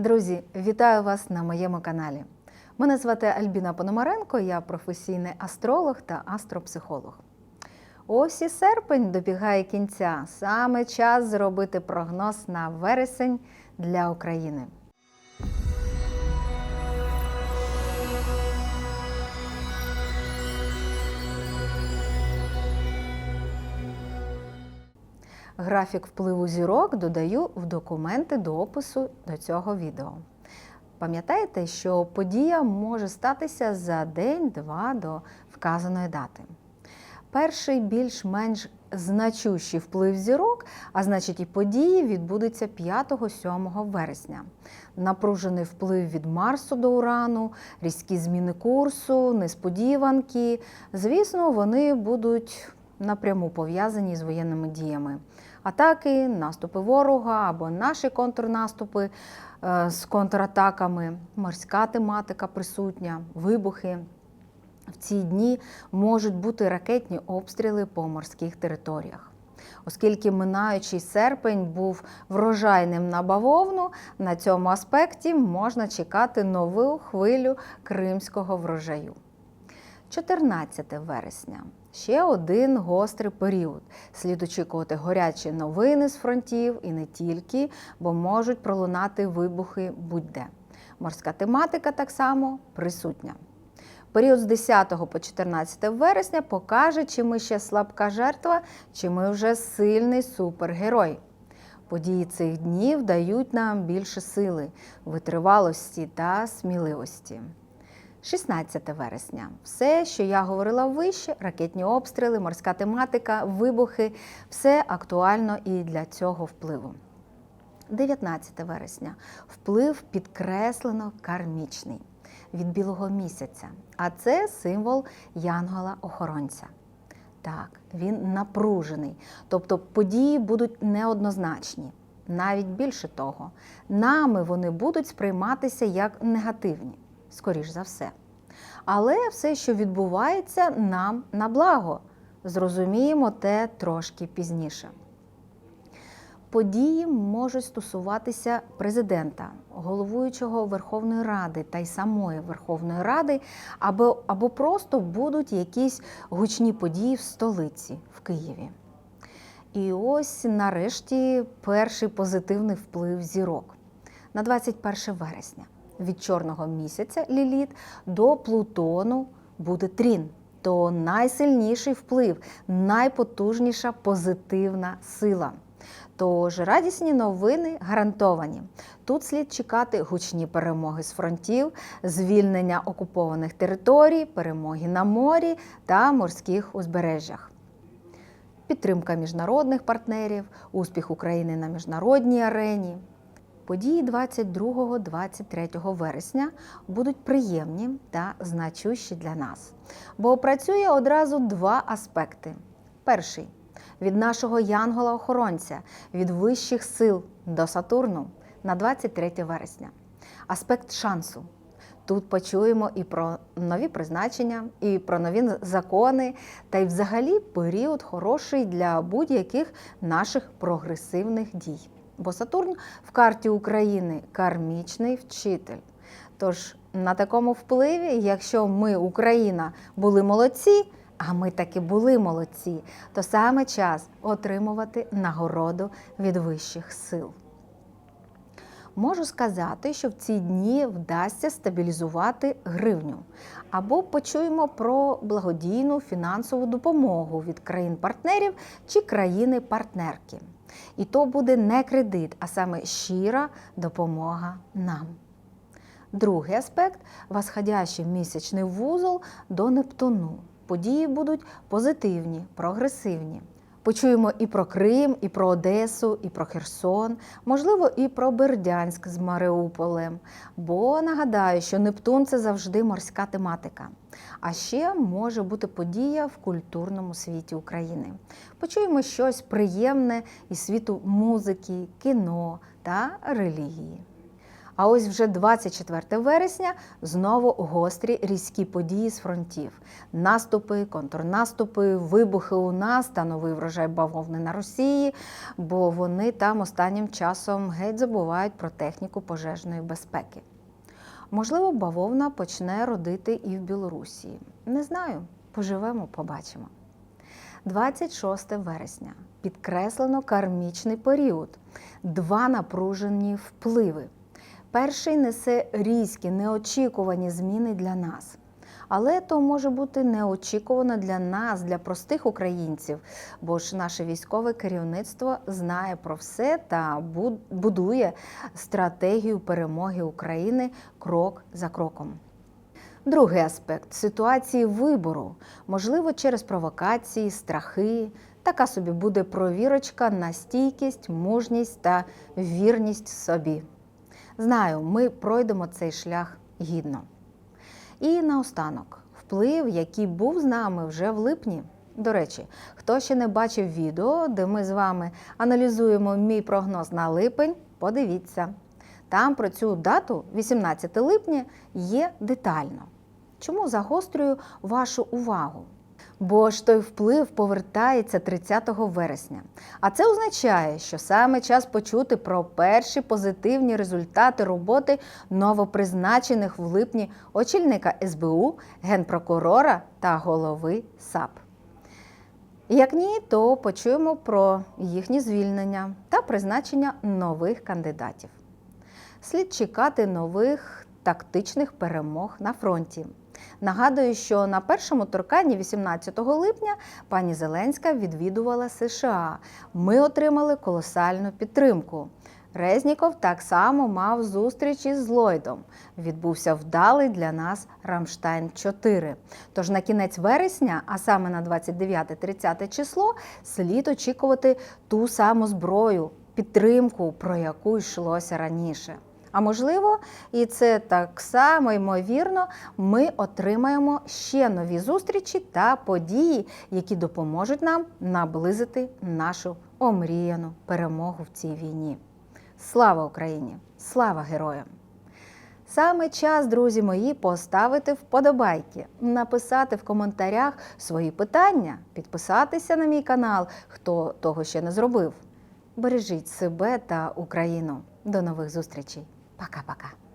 Друзі, вітаю вас на моєму каналі. Мене звати Альбіна Пономаренко, я професійний астролог та астропсихолог. Ось і серпень добігає кінця. Саме час зробити прогноз на вересень для України. Графік впливу зірок додаю в документи до опису до цього відео. Пам'ятаєте, що подія може статися за день-два до вказаної дати. Перший більш-менш значущий вплив зірок, а значить і події, відбудеться 5-7 вересня. Напружений вплив від Марсу до Урану, різкі зміни курсу, несподіванки. Звісно, вони будуть напряму пов'язані з воєнними діями. Атаки, наступи ворога або наші контрнаступи е, з контратаками, морська тематика присутня, вибухи. В ці дні можуть бути ракетні обстріли по морських територіях. Оскільки минаючий серпень був врожайним на бавовну, на цьому аспекті можна чекати нову хвилю кримського врожаю. 14 вересня ще один гострий період. Слід очікувати горячі новини з фронтів і не тільки, бо можуть пролунати вибухи будь-де. Морська тематика так само присутня. Період з 10 по 14 вересня покаже, чи ми ще слабка жертва, чи ми вже сильний супергерой. Події цих днів дають нам більше сили, витривалості та сміливості. 16 вересня. Все, що я говорила вище, ракетні обстріли, морська тематика, вибухи, все актуально і для цього впливу. 19 вересня. Вплив підкреслено кармічний від білого місяця. А це символ Янгола-охоронця. Так, він напружений, тобто події будуть неоднозначні. Навіть більше того, нами вони будуть сприйматися як негативні, скоріш за все. Але все, що відбувається, нам на благо. Зрозуміємо те трошки пізніше. Події можуть стосуватися президента, головуючого Верховної Ради та й самої Верховної Ради, або, або просто будуть якісь гучні події в столиці в Києві. І ось нарешті перший позитивний вплив зірок на 21 вересня. Від чорного місяця Ліліт до Плутону буде трін. То найсильніший вплив, найпотужніша позитивна сила. Тож радісні новини гарантовані. Тут слід чекати гучні перемоги з фронтів, звільнення окупованих територій, перемоги на морі та морських узбережжях. Підтримка міжнародних партнерів, успіх України на міжнародній арені. Події 22-23 вересня будуть приємні та значущі для нас, бо працює одразу два аспекти. Перший від нашого янгола-охоронця, від вищих сил до Сатурну на 23 вересня. Аспект шансу. Тут почуємо і про нові призначення, і про нові закони, та й взагалі період хороший для будь-яких наших прогресивних дій. Бо Сатурн в карті України кармічний вчитель. Тож на такому впливі, якщо ми, Україна, були молодці, а ми таки були молодці, то саме час отримувати нагороду від вищих сил. Можу сказати, що в ці дні вдасться стабілізувати гривню, або почуємо про благодійну фінансову допомогу від країн-партнерів чи країни-партнерки. І то буде не кредит, а саме щира допомога нам. Другий аспект восходящий місячний вузол до Нептуну. Події будуть позитивні, прогресивні. Почуємо і про Крим, і про Одесу, і про Херсон, можливо, і про Бердянськ з Маріуполем. Бо нагадаю, що Нептун це завжди морська тематика. А ще може бути подія в культурному світі України. Почуємо щось приємне із світу музики, кіно та релігії. А ось вже 24 вересня знову гострі різкі події з фронтів: наступи, контрнаступи, вибухи у нас та новий врожай бавовни на Росії, бо вони там останнім часом геть забувають про техніку пожежної безпеки. Можливо, бавовна почне родити і в Білорусі. Не знаю, поживемо, побачимо. 26 вересня підкреслено кармічний період, два напружені впливи. Перший несе різкі, неочікувані зміни для нас. Але то може бути неочікувано для нас, для простих українців, бо ж наше військове керівництво знає про все та будує стратегію перемоги України крок за кроком. Другий аспект ситуації вибору, можливо, через провокації, страхи. Така собі буде провірочка на стійкість, мужність та вірність собі. Знаю, ми пройдемо цей шлях гідно. І наостанок, вплив, який був з нами вже в липні. До речі, хто ще не бачив відео, де ми з вами аналізуємо мій прогноз на липень, подивіться. Там про цю дату, 18 липня, є детально. Чому загострюю вашу увагу? Бо ж той вплив повертається 30 вересня. А це означає, що саме час почути про перші позитивні результати роботи новопризначених в липні очільника СБУ, генпрокурора та голови САП. Як ні, то почуємо про їхні звільнення та призначення нових кандидатів. Слід чекати нових тактичних перемог на фронті. Нагадую, що на першому торканні 18 липня пані Зеленська відвідувала США. Ми отримали колосальну підтримку. Резніков так само мав зустріч із Ллойдом. Відбувся вдалий для нас Рамштайн 4. Тож на кінець вересня, а саме на 29-30 число, слід очікувати ту саму зброю, підтримку, про яку йшлося раніше. А можливо, і це так само ймовірно, ми отримаємо ще нові зустрічі та події, які допоможуть нам наблизити нашу омріяну перемогу в цій війні. Слава Україні! Слава героям! Саме час, друзі мої, поставити вподобайки, написати в коментарях свої питання, підписатися на мій канал, хто того ще не зробив. Бережіть себе та Україну. До нових зустрічей! Пока-пока!